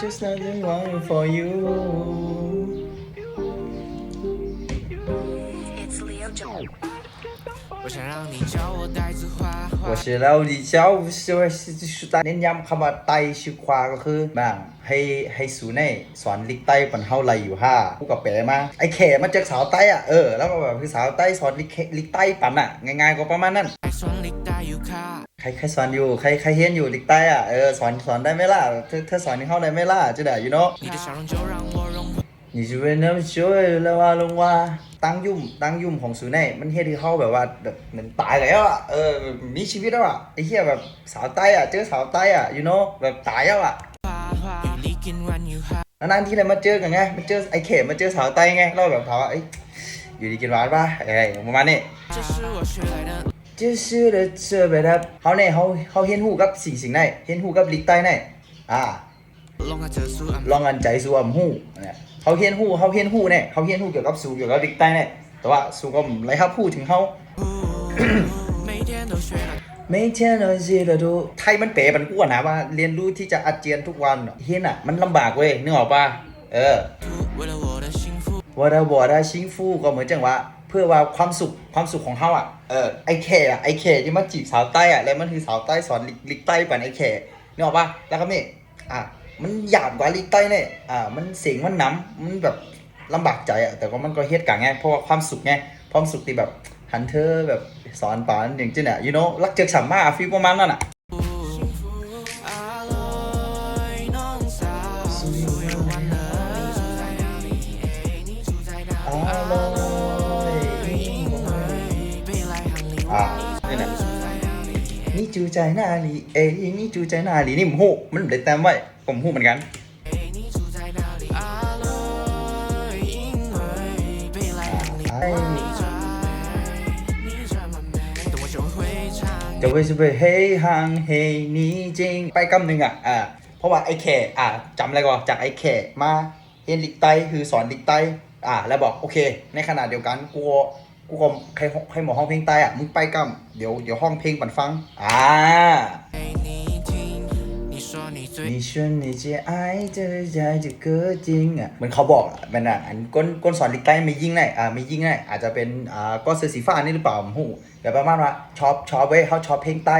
just nothing wrong for you 我想让你教我带着花花我是เราดีเจ้าช่วยช่วยเน้นย้ำคำว่าไตชื่อควาก็คือบ้างให้ให้สูเน่สอนลิกไตปันเฮาไรอยู่ห้าผู้กับแปลมาไอ้แขมาเจอสาวไตอ่ะเออแล้วก็แบบคือสาวไตสอนลิกลิกไตปันอ่ะง่ายๆก็ประมาณนั้น 带双力带有卡， ใค รใครสอนอยู่ใครใครเฮียนอยู่ลิกใต้อะเออสอนสอนได้ไหมล่ะเธอเธอสอนให้เข้าได้ไหมล่ะจะได้ยูโน่นี่จะเป็นน้ำช่วยแล้วว่าลงว่าตั้งยุ่มตั้งยุ่มของสูเน่มันเฮียที่เข้าแบบว่าแบบเหมือนตายแล้วอะเออมีชีวิตแล้วอะไอเฮียแบบสาวใต้อะเจอสาวใต้อะยูโน่แบบตายแล้วอะนานๆที่เลยมาเจอกันไงมาเจอไอ้เขมมาเจอสาวไตไงเราแบบถามว่าไออยู่ดีกินหวานป่ะอะไรประมาณนี้ จะซื้อเดเชื่อไปครับเขาเนี่ยเขาเขาเห็นหูกับสิ่งสิ่งได้เห็นหูกับลิกใต้ได้อ่าลองกันใจสู้องกันใจสู้อำหูเนี่ยเขาเห็นหูเขาเห็นหูเนี่ยเขาเห็นหูเกี่ยวกับสูเกี่ยวกับลิกใต้เนี่ยแต่ว่าสูก็ไรครับพูดถึงเขาไม่เช่นเลยสิเราดูไทยมันเป๋มันอ้วนะว่าเรียนรู้ที่จะอาเจียนทุกวันเห็นอะมันลำบากเว้ยนึกออกปะเออว่าเราบอกได้ชิงฟูก็เหมือนจังหวะ พื่อว่าความสุขความสุขของเขาอะเออไอเคอะไอเคที่มาจีบสาวใต้อะแล้วมันคือสาวใต้สอนลิกลิกใต้ปันไอเคนึกออกป่ะแล้วก็นี่อะมันหยาบกว่าลิกใต้เนี่ยอ่ามันเสียงมันน้ำมันแบบลำบากใจอะแต่ว่ามันก็เฮ็ดกันไงเพราะว่าความสุขไงความสุขที่แบบหันเธอแบบสอนปานอย่างเช่นอะ you know รักเจอสัมมาฟีประมาณนั้นอะ อ่านี่จูใจหนาลีเอ้ยนี่จูใจหนาลีนี่ผมหูมันได้แต้มไว้ผมหูเหมือนกันจะไปจะไปเฮ้ฮังเฮ้นี้จริง ไปกำหนึ่งอะอ่าเพราะว่าไอ้แขกอ่าจำอะไรก่อนจากไอ้แขกมาเฮนดิกไตคือสอนดิกไตอ่าแล้วบอกโอเค ในขณะเดียวกันกลัว ก็กูก็ใครใครหมอห้องเพลงไตอ่ะมึงไปกำเดี๋ยวเดี๋ยวห้องเพลงปันฟังอ่า 给你听，你说你最你说你最爱的在这个จริงอ่ะเหมือนเขาบอกอ่ะมันอ่ะอันก้นก้นสอนลิกไตไม่ยิ่งได้อ่าไม่ยิ่งได้อาจจะเป็นอ่าก้อนเสื้อสีฟ้านี่หรือเปล่าผมหูแต่ประมาณว่าชอบชอบเว้ยเขาชอบเพลงไต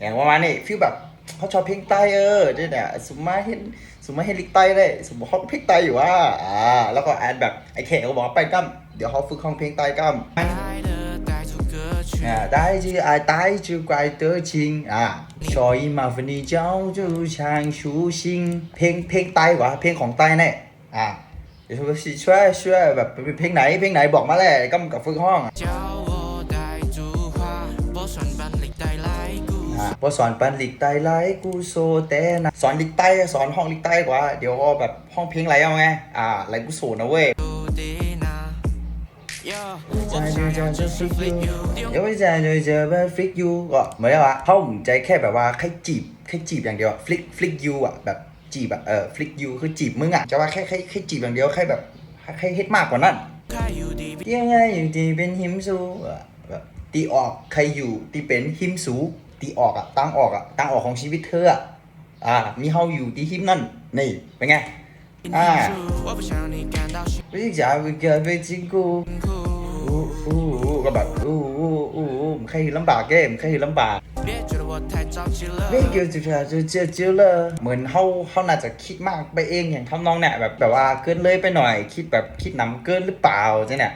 อย่างประมาณนี้ฟีลแบบเขาชอบเพลงใต้เออเนี่ยเนี่ยสมมาเห็น สมมติให้ลิกไตเลยสมมติเขาพลิกไตอยู่ว่าอ่า แล้วก็แอดแบบไอเคก็บอกไปกั้มเดี๋ยวเขาฝึกห้องเพลงไตกั้มอ่าไตจือไอไตจือไกลเตอร์ชิงอ่าชอยมาฟันดีเจ้าจูชางชูชิง เพลงเพลงไตวะเพลงของไตแน่อ่าเดี๋ยวช่วยช่วยแบบเพลงไหนเพลงไหนบอกมาเลยกั้มกับฝึกห้องาว่าสอนปันหลีกไตไลกูโซเตนะสอนหลีกไตสอนห้องหลีกไตกว่า เดี๋ยวก็แบบห้องเพียงไรเอาไง อ่าไรกูโซนะเว้ยเดี๋ยวจะเจอแบบฟลิกยูก็เหมือนว่าเขาผใจแค่แบบว่าแค่จีบแค่จีบอย่างเดียวฟลิกฟลิกยูอะแบบจีบแบบเออฟลิกยูคือจีบมึงอะจะว่าแค่แค่แค่จีบอย่างเดียวแค่แบบแค่เฮ็ดมากกว่านั้นยังไงอยู่ดีเป็นหิมซูแบบตีออกใครอยู่ตีเป็นหิมสูตีออกอะตั้งออกอะตั้งออกของชีวิตเธออะอ่า มีเฮาอยู่ตีฮิปนั่นนี่เป็นไงอ่าวิจารวิจารวิจิกูอู้อู้ก็แบบอู้อู้อู้อู้ใครลำบากแกมใครลำบากไม่เกี่ยวจุดจุดเจือเลยเหมือนเขาเขาน่าจะคิดมากไปเองอย่างทำนองเนี่ยแบบแบบว่าเกินเลยไปหน่อย คิดแบบคิดนำเกินหรือเปล่าใช่เนี่ย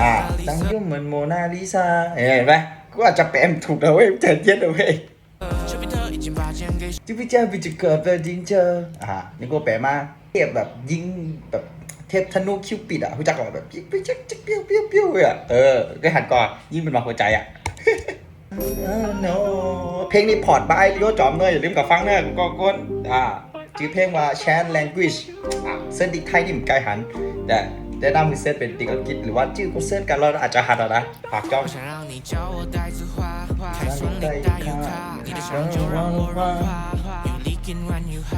อ่าตั้งยุ่งเหมือนโมนาลิซาเห็นไหม กูอาจจะแปมถูกนะเว้ยแต่เย็นนะเว้ยที่พี่เจ้าพี่จะเกิดเป็รจริงเจออ่านี่กูแปลมาเทียบแบบยิงแบบเทพธนูคิวปิดอะรู้จักกับแบบยิงไปจักจักเปี้ยวเปี้ยวเปี้ยวเลยอะเออก็หันก่อนยิงเป็นมาหัวใจอะเพลงนี้พอร์ตบายโยจอมเนยอย่าลืมกับฟังเนยกูก็ก้นอ่าชื่อเพลงว่า Chan Language เส้นดิกไทยนี่มันไกลหันแต่ แนะนำมีเซตเป็นติกกิจหรือว่าชื่อกูเซิร์กันเราอาจจะหัดนะปากจ้องได้ค่ะ